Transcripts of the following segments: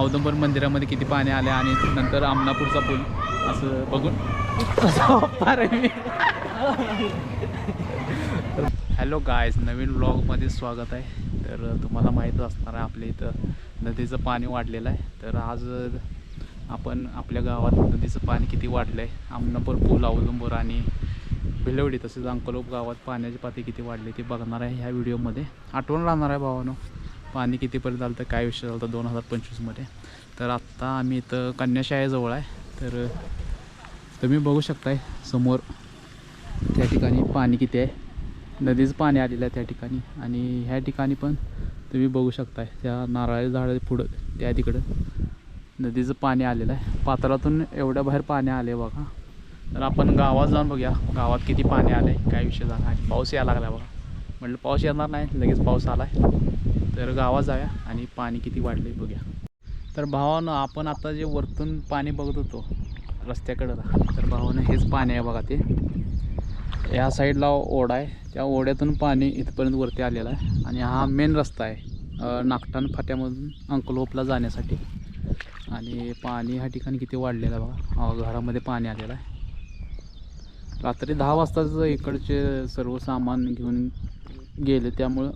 औदंबर मंदिरामध्ये किती पाणी आले आणि नंतर आमनापूरचा पूल असं बघून. आहे मी हॅलो गायज नवीन ब्लॉगमध्ये स्वागत आहे. तर तुम्हाला माहीत असणार आहे आपल्या इथं नदीचं पाणी वाढलेलं आहे. तर आज आपण आपल्या गावात नदीचं पाणी किती वाढलं आहे आमनापूर पूल औदंबर आणि भिलवडी तसेच अंकलोप गावात पाण्याची पातळी किती वाढली ते बघणार आहे ह्या व्हिडिओमध्ये आठवण राहणार आहे भावानं. पाणी कितीपर्यंत आलं तर काय विषय झाला होता दोन हजार पंचवीसमध्ये. तर आत्ता आम्ही इथं कन्याशाळेजवळ आहे. तर तुम्ही बघू शकताय समोर त्या ठिकाणी पाणी किती आहे. नदीचं पाणी आलेलं आहे त्या ठिकाणी. आणि ह्या ठिकाणी पण तुम्ही बघू शकताय त्या नारळाच्या झाडा पुढं त्या तिकडं नदीचं पाणी आलेलं आहे. पात्रातून एवढ्या बाहेर पाणी आले बघा. तर आपण गावात जाऊन बघूया गावात किती पाणी आलं आहे काय विषय झाला आणि पाऊस यायला लागला बघा. म्हटलं पाऊस येणार नाही लगेच पाऊस आला आहे तर गावात जाऊया आणि पाणी किती वाढलं बघूया. तर भावानं आपण आता जे वरतून पाणी बघत होतो रस्त्याकडं तर भावानं हेच पाणी आहे बघा ते. ह्या साईडला ओढा आहे. त्या ओढ्यातून पाणी इथपर्यंत वरती आलेलं आहे. आणि हा मेन रस्ता आहे नागटान नागठाण फाट्यामधून अंकलोपला जाण्यासाठी. आणि पाणी ह्या ठिकाणी किती वाढलेलं आहे बघा. घरामध्ये पाणी आलेलं आहे. रात्री दहा वाजताच इकडचे सर्व सामान घेऊन गेले त्यामुळं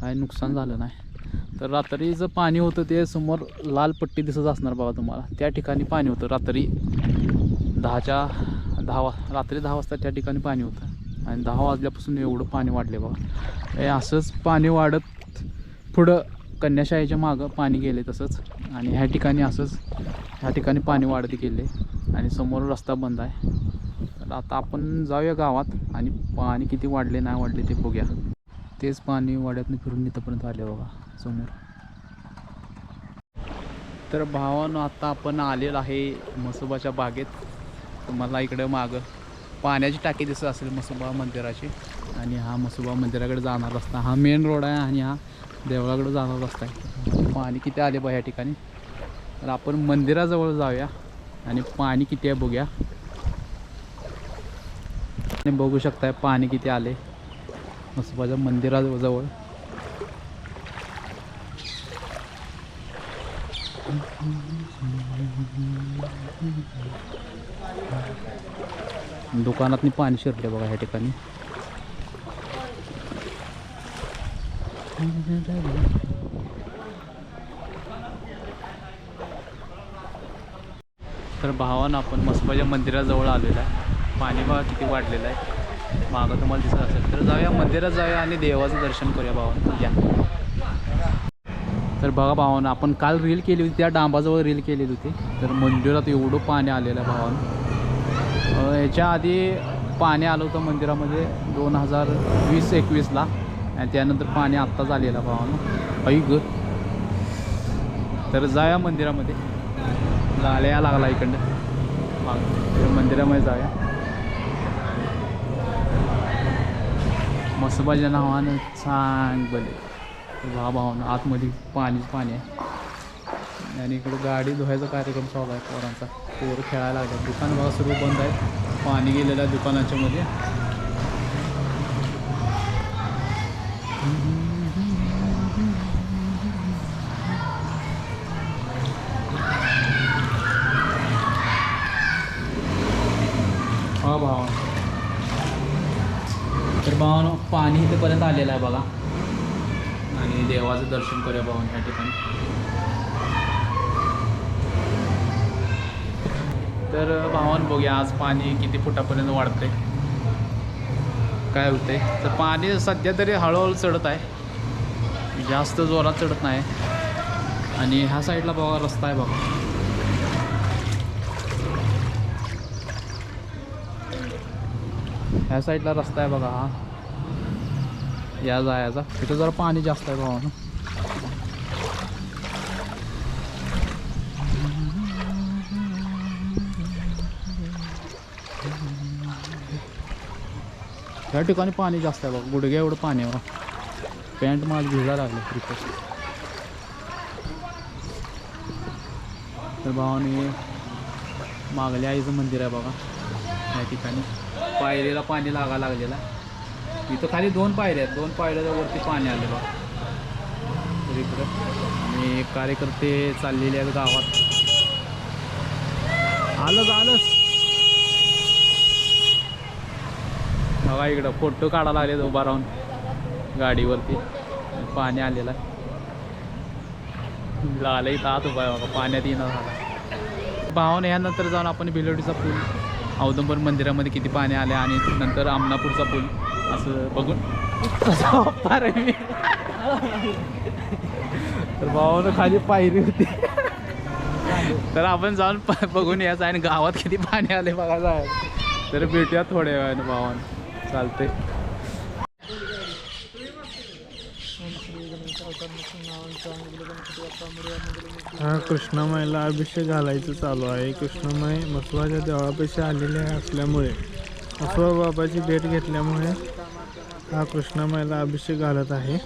काय नुकसान झालं नाही. तर रात्री जर पाणी होतं ते समोर लाल पट्टी दिसत असणार बघा तुम्हाला. त्या ठिकाणी पाणी होतं. रात्री दहाच्या दहा वा रात्री दहा वाजता त्या ठिकाणी पाणी होतं. आणि दहा वाजल्यापासून एवढं पाणी वाढले बघा. हे असंच पाणी वाढत पुढं कन्याशाळेच्या मागं पाणी गेले तसंच. आणि ह्या ठिकाणी असंच ह्या ठिकाणी पाणी वाढत गेले. आणि समोर रस्ता बंद आहे. तर आता आपण जाऊया गावात आणि पाणी किती वाढले नाही वाढले ते बघूया. तेच पाणी वाड्यातनं फिरून इथंपर्यंत आले बघा समोर तर भावानं आता आपण आलेलं आहे मसोबाच्या बागेत. तुम्हाला इकडं मागं पाण्याची टाकी दिसत असेल मसोबा मंदिराची. आणि हा मसोबा मंदिराकडे जाणार रस्ता. हा मेन रोड आहे आणि हा देवळाकडे जाणार रस्ता आहे. पाणी किती आले बा या ठिकाणी. तर आपण मंदिराजवळ जाऊया आणि पाणी किती आहे बघूया. आणि बघू शकताय पाणी किती आले. मसोबाच्या मंदिराजवळ दुकानात पाणी शिरले बघा ह्या ठिकाणी. तर भावानं आपण मसबाच्या मंदिराजवळ आलेलं आहे. पाणी बघा किती वाढलेलं आहे. मागं तुम्हाला दिसत असेल. तर जाऊया मंदिरात जाऊया आणि देवाचं दर्शन करूया भावानं. या. तर बघा भावानं आपण काल रील केली होती त्या डांबाजवळ रील केलेली होती. तर मंदिरात एवढं पाणी आलेलं आहे भावानं. याच्या आधी पाणी आलं होतं मंदिरामध्ये दोन हजार वीस एकवीसला. आणि त्यानंतर पाणी आत्ताच आलेलं भावानं. ऐक तर जाऊया मंदिरामध्ये. लाल्या लागला इकडनं. तर मंदिरामध्ये जाऊया. मसबाच्या नावानं चांगले भाव भावना आतमध्ये पाणीच पाणी आहे. आणि इकडं गाडी धुवायचा कार्यक्रम चालू आहे पोरांचा. पोरं खेळायला लागला दुकान बघा सर्व बंद आहे. पाणी गेलेलं आहे दुकानाच्यामध्ये मध्ये हा भावा तर भावानं पाणी इथेपर्यंत आलेला आहे बघा. आणि देवाचं दर्शन करूया भाऊन ह्या ठिकाणी. तर भावान बघूया आज पाणी किती फुटापर्यंत वाढतंय. काय होतंय. तर पाणी सध्या तरी हळूहळू चढत आहे. जास्त जोरात चढत नाही. आणि ह्या साईडला बघा रस्ता आहे बघा. ह्या साईडला रस्ता आहे बघा हा. या जायचा. तिथं जरा पाणी जास्त आहे भावानं. या ठिकाणी पाणी जास्त आहे बघा. गुडघ्या एवढं पाणी आहे पॅन्ट माझ भिजा लागले क्रिकेट तर भावाने मागल्या आईचं मंदिर आहे बघा. या ठिकाणी. पायरीला पाणी लागा लागलेलं आहे. इथं खाली दोन पायऱ्या आहेत. दोन पायऱ्याच्या वरती पाणी आले बघा. तर इकडं. आणि कार्यकर्ते चाललेले आहेत गावात. आलंच आलंच. बघा इकडं फोटो काढायला लागले उभा राहून. गाडीवरती. पाणी आलेलं आहे. लागलं इथं आत उभा आहे बघा. पाण्यात येणार झाला भावाने यानंतर जाऊन आपण बिलोडीचा पूल औदंबर मंदिरामध्ये किती पाणी आले आणि नंतर आमनापूरचा पूल. असं बघून? अरे मी तर भावानं खाली पायरी होती. तर आपण जाऊन प- बघून यायचं आणि गावात किती पाणी आले बघा जायचं तर भेटूया थोड्या वेळाने भावानं. चालते हा कृष्णामाईला अभिषेक घालायचं चालू आहे. कृष्णामाई मसवाच्या देवळापाशी आलेले असल्यामुळे. बाबाची भेट घेतल्यामुळे हा कृष्णामाईला अभिषेक घालत आहे.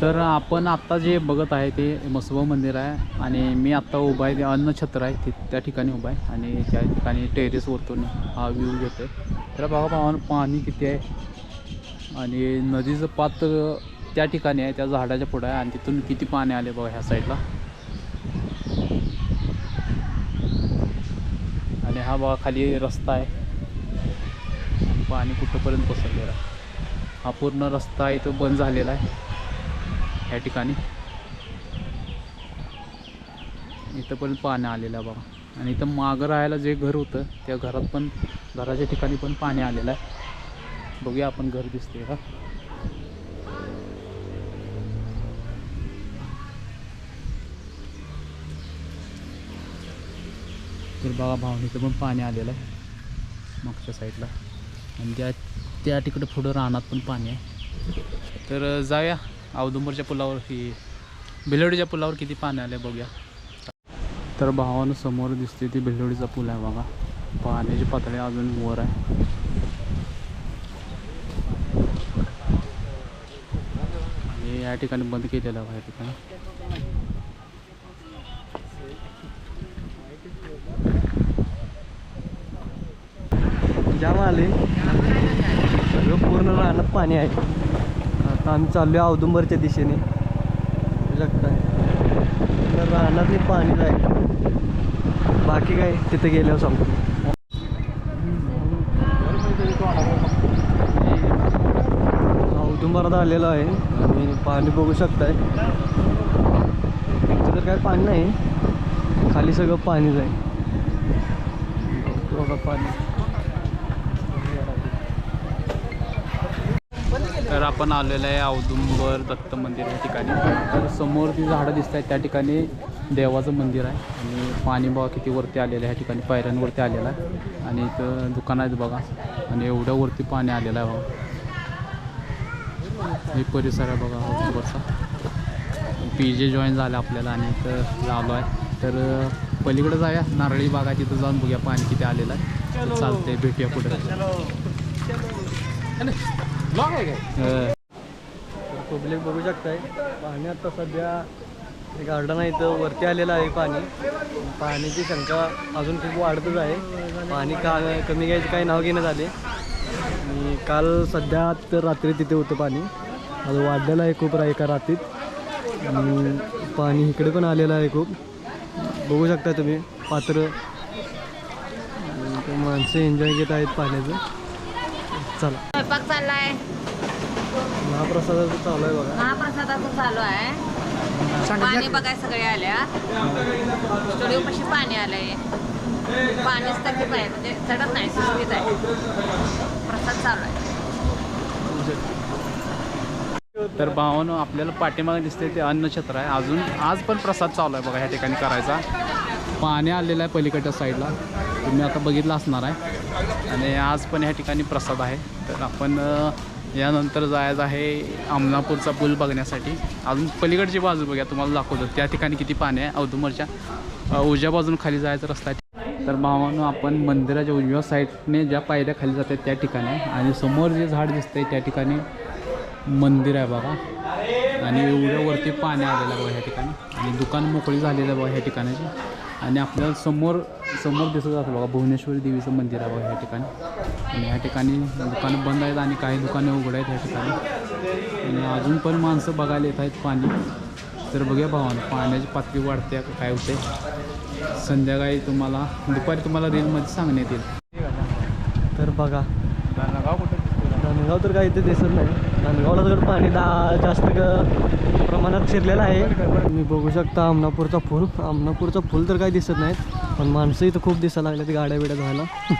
तर आपण आत्ता जे बघत आहे ते मसवा मंदिर आहे आणि मी आत्ता उभा आहे ते अन्नछत्र आहे ते त्या ठिकाणी उभा आहे आणि त्या ठिकाणी टेरेसवरतून हा व्ह्यू घेतो आहे तर बघा पाहून पाणी किती आहे? आणि नदीचं पात्र त्या ठिकाणी आहे त्या झाडाच्या पुढं आहे. आणि तिथून किती पाणी आले बघा ह्या साईडला. आणि हा बघा खाली रस्ता आहे. पाणी कुठंपर्यंत पसरलेलं हा पूर्ण रस्ता आहे तो बंद झालेला आहे. ह्या ठिकाणी. इथं पण पाणी आलेलं आहे बघा. आणि इथं मागं राहायला जे घर होतं त्या घरात पण घराच्या ठिकाणी पण पाणी आलेलं आहे. बघूया आपण घर दिसते का? तर बघा भावनीचं पण पाणी आलेलं आहे. मागच्या साईडला आणि त्या त्या तिकडं पुढं रानात पण पाणी आहे. तर जाऊया. औदुंबरच्या पुलावर ही भिलोडीच्या पुलावर किती पाणी आलं आहे बघूया. तर भावानं समोर दिसते ती भिलोडीचा पूल आहे बघा. पाण्याची पातळी अजून वर आहे. आणि या ठिकाणी बंद केलेलं आहे या ठिकाणी. जाम आले. सगळं पूर्ण रानात पाणी आहे. आता आम्ही चाललो आहे औदुंबरच्या दिशेने. बघू शकताय पूर्ण पाणी आहे बाकी काय तिथे गेल्यावर सांगतो. औदुंबरात आलेलो आहे. आणि पाणी बघू शकताय. इथं तर काय पाणी नाही. खाली सगळं पाणीच आहे बघा पाणी. तर आपण आलेलो आहे औदुंबर दत्त मंदिर या ठिकाणी. तर समोर ती झाडं दिसत आहेत त्या ठिकाणी देवाचं मंदिर आहे. आणि पाणी बघा किती वरती आलेलं आहे ह्या ठिकाणी पायऱ्यांवरती आलेलं आहे. आणि इथं दुकान आहेत बघा. आणि एवढ्या वरती पाणी आलेलं आहे बघा. हे परिसर आहे बघा औदुंबरचा. पी जे जॉईन झालं आपल्याला आणि इथं आलो आहे. तर पलीकडे जाऊया. नारळी बागा तिथं जाऊन बघूया पाणी किती आलेलं आहे. चालतंय भेटूया पुढे. अं, पब्लिक बघू शकताय पाणी आता सध्या गार्डन आहे इथं वरती आलेलं आहे पाणी. पाण्याची शंका अजून खूप वाढतच आहे. पाणी का कमी घ्यायचं काही नाव घेण्यात आले. आणि काल सध्या तर रात्री तिथे होतं पाणी. आज वाढलेलं आहे खूप रा एका रात्रीत आणि पाणी इकडे पण आलेलं आहे खूप. बघू शकता तुम्ही पात्र. माणसं एन्जॉय घेत आहेत पाण्याचं. चला. स्वयंपाक चाललाय. महाप्रसादाचं चालू आहे बघा. महाप्रसादाचं चालू आहे. पाणी बघाय सगळे आल्या. स्टुडिओ पाशी पाणी आलंय. पाणीच तकीत आहे म्हणजे चढत नाही सुस्तीत आहे. प्रसाद चालू आहे. तर भावानं आपल्याला पाठीमागे दिसते ते अन्नछत्र आहे. अजून आज पण प्रसाद चालू आहे बघा ह्या ठिकाणी करायचा. पाणी आलेलं आहे पलीकडच्या साईडला. तुम्ही आता बघितलं असणार आहे. आणि आज पण ह्या ठिकाणी प्रसाद आहे. तर आपण यानंतर जायचं आहे अमनापूरचा पूल बघण्यासाठी. अजून पलीकडची बाजू बघा तुम्हाला दाखवतो. त्या ठिकाणी किती पाणी आहे. औदुमरच्या उजव्या बाजून खाली जायचं रस्ता आहे. तर भावानं आपण मंदिराच्या उजव्या साईडने ज्या पायऱ्या खाली जातात त्या ठिकाणी आणि समोर जे झाड दिसतंय त्या ठिकाणी मंदिर आहे बघा. आणि एवढ्यावरती पाणी आलेलं बघा ह्या ठिकाणी. आणि दुकान मोकळी झालेलं बघा ह्या ठिकाणाची. आणि आपल्याला समोर समोर दिसत असेल बघा भुवनेश्वरी देवीचं मंदिर आहे बघा ह्या ठिकाणी. आणि ह्या ठिकाणी दुकानं बंद आहेत आणि काही दुकाने उघड आहेत ह्या ठिकाणी. आणि अजून पण माणसं बघायला येत आहेत पाणी. तर बघूया भावानं पाण्याची पातळी वाढते काय होते संध्याकाळी तुम्हाला दुपारी तुम्हाला रीलमध्ये सांगण्यात येईल. तर बघा. गाव तर काही इथे दिसत नाही. नांदगावला तर पाणी दा जास्त प्रमाणात शिरलेलं आहे. तुम्ही बघू शकता आमनापूरचा फुल आमनापूरचा फुल तर काही दिसत नाहीत पण माणसं इथं खूप दिसायला लागले गाड्या बिड्या धुवायला.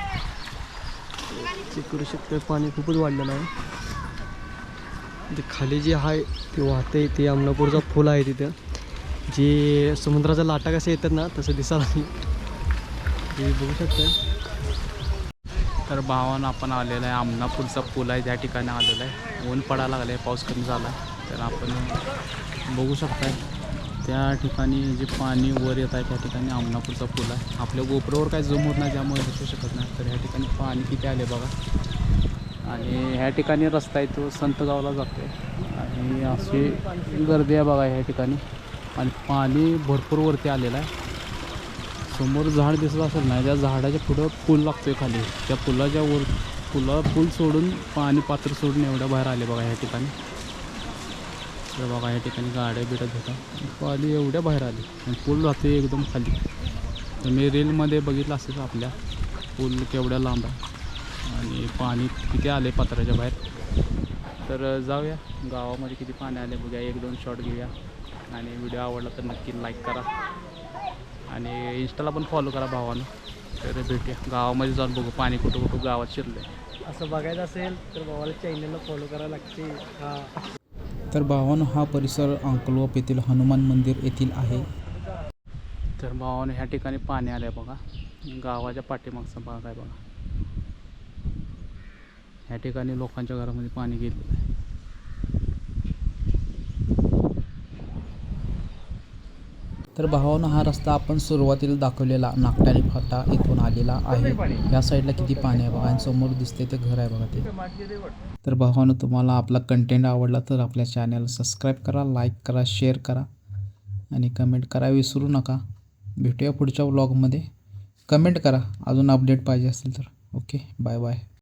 करू शकतो पाणी खूपच वाढलेलं आहे. ते खाली जे आहे ते वाहते ते आमनापूरचा फूल आहे तिथं. जे समुद्राचा लाटा कसे येतात ना तसं दिसायला लागले. ते बघू शकता तर भावानं आपण आलेलं आहे. आमनापूरचा पूल आहे त्या ठिकाणी आलेला आहे. ऊन पडायला लागलं आहे पाऊस कमी झाला आहे. तर आपण बघू शकताय त्या ठिकाणी जे पाणी वर येत आहे त्या ठिकाणी आमनापूरचा पूल आहे. आपल्या गोपरावर काय जम होत नाही त्यामुळे दिसू शकत नाही. तर ह्या ठिकाणी पाणी किती आले बघा. आणि ह्या ठिकाणी रस्ता आहे तो संतगावला जातो आहे आणि अशी गर्दी आहे बघा ह्या ठिकाणी. आणि पाणी भरपूर वरती आलेलं आहे. समोर झाड दिसत असेल ना त्या झाडाच्या पुढं पूल लागतो आहे खाली. त्या पुलाच्या वर पुला पूल सोडून पाणी पात्र सोडून एवढ्या बाहेर आले बघा ह्या ठिकाणी. तर बघा ह्या ठिकाणी गाड्या बिडत होता पाणी एवढ्या बाहेर आली. आणि पूल राहते एकदम खाली. तर मी रीलमध्ये बघितलं असेल आपल्या. पूल केवढ्या लांब आहे. आणि पाणी किती आले पात्राच्या बाहेर. तर जाऊया. गावामध्ये किती पाणी आले बघूया. एक दोन शॉट घेऊया. आणि व्हिडिओ आवडला तर नक्की लाईक करा. आणि इंस्टाला पण फॉलो करा भावानं. तर भेटूया. गावामध्ये जाऊन बघू. पाणी कुठं कुठं गावात शिरलं आहे असं बघायचं असेल तर भावाला चॅनलला फॉलो करायला लागते. हा. तर भावानं हा परिसर अंकलोप येथील हनुमान मंदिर येथील आहे. तर भावानं ह्या ठिकाणी पाणी आलं आहे बघा. गावाच्या पाठीमागचा भाग आहे बघा. ह्या ठिकाणी लोकांच्या घरामध्ये पाणी गेलेलं आहे. तर भावानं हा रस्ता आपण सुरुवातीला दाखवलेला नागटारी फाटा इथून आलेला आहे. या साईडला किती पाणी आहे बघा. आणि समोर दिसते ते घर आहे बघा ते. तर भावानं तुम्हाला आपला कंटेंट आवडला तर आपल्या चॅनल सबस्क्राईब करा लाईक करा शेअर करा. आणि कमेंट करा. विसरू नका. भेटूया पुढच्या व्लॉगमध्ये कमेंट करा. अजून अपडेट पाहिजे असेल तर. Okay bye bye